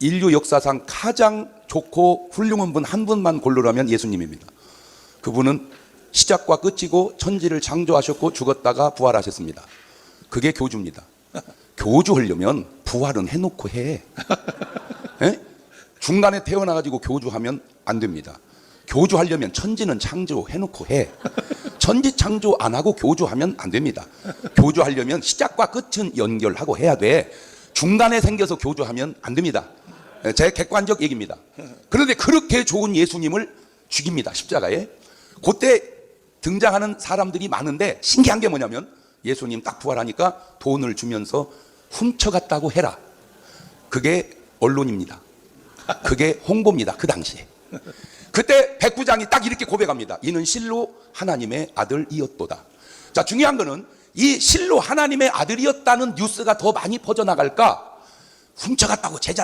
인류 역사상 가장 좋고 훌륭한 분 한 분만 고르라면 예수님입니다. 그분은 시작과 끝이고 천지를 창조하셨고 죽었다가 부활하셨습니다. 그게 교주입니다. 교주하려면 부활은 해놓고 해. 예? 중간에 태어나가지고 교주하면 안 됩니다. 교주하려면 천지는 창조해놓고 해. 천지 창조 안 하고 교주하면 안 됩니다. 교주하려면 시작과 끝은 연결하고 해야 돼. 중간에 생겨서 교주하면 안 됩니다. 예, 제 객관적 얘기입니다. 그런데 그렇게 좋은 예수님을 죽입니다. 십자가에. 그때 등장하는 사람들이 많은데 신기한 게 뭐냐면 예수님 딱 부활하니까 돈을 주면서 훔쳐갔다고 해라. 그게 언론입니다. 그게 홍보입니다. 그 당시에. 그때 백부장이 딱 이렇게 고백합니다. 이는 실로 하나님의 아들이었도다. 자, 중요한 거는 이 실로 하나님의 아들이었다는 뉴스가 더 많이 퍼져나갈까? 훔쳐갔다고 제자